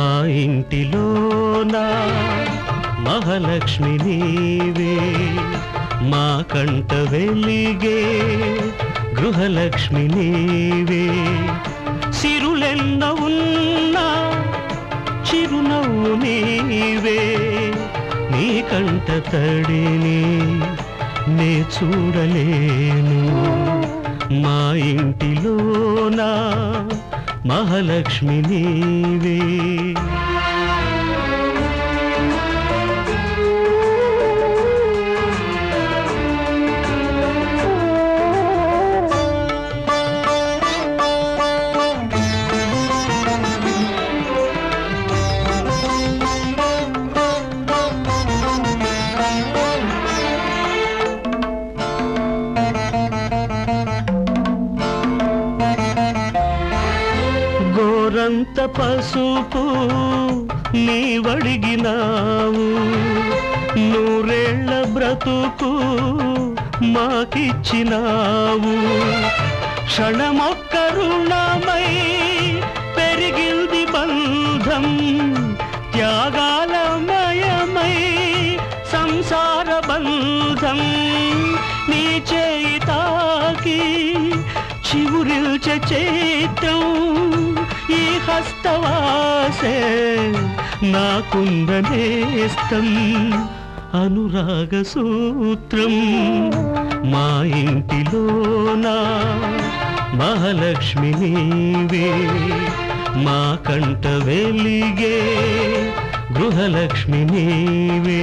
మా ఇంటిలోనా మహాలక్ష్మి నీవే మా కంట వెలిగే గృహలక్ష్మి నీవే. సిరులెన్న ఉన్నా చిరునవ్వు నీవే నీ కంట తడిని నే చూడలేను. మహాలక్ష్మి నీవే. నోరంత పసుపు నీవడిగినావు నూరేళ్ళ బ్రతుకు మాకిచ్చినావు. క్షణమొక్క రుణమై పెరిగింది బంధం త్యాగాలమయమై సంసార బంధం. నీ చేయి తాకి చివురిల్చే చైత్రం వాస్తవాసే నాకుందనేస్తం అనురాగ సూత్రం మా ఇంటిలోనా మహాలక్ష్మి నీవే మా కంట వెలిగే గృహలక్ష్మి నీవే.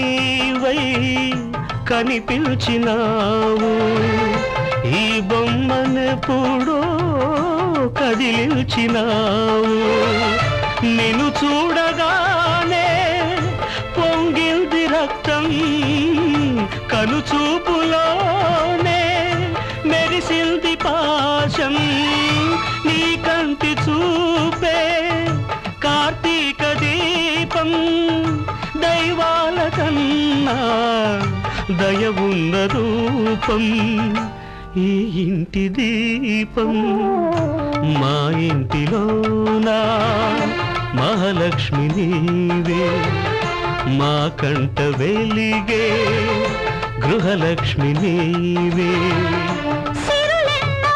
నీవై కనిపించినావు. ఈ బొమ్మనెప్పుడో కదిలించినావు. నిన్ను చూడగానే పొంగిల్ది రక్తం కనుచూపులోనే మెరిసింది పాశం నీ కంటి చూపే కార్తీక దీపం. దైవాల కన్నా దయ ఉన్న రూపం ఈ ఇంటి దీపం. మా ఇంటిలోనా మహాలక్ష్మి నీవే. మా కంట వెలిగే గృహలక్ష్మి నీవే. సిరులెన్న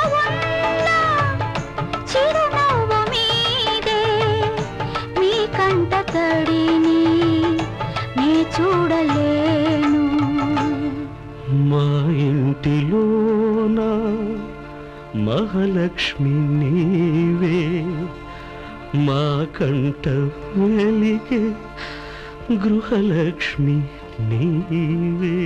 చిరునవ్వు మీదే. మీ కంట తడి ఇంటిలోన మహాలక్ష్మి నీవే మా కంట వెలిగే గృహలక్ష్మి నీవే.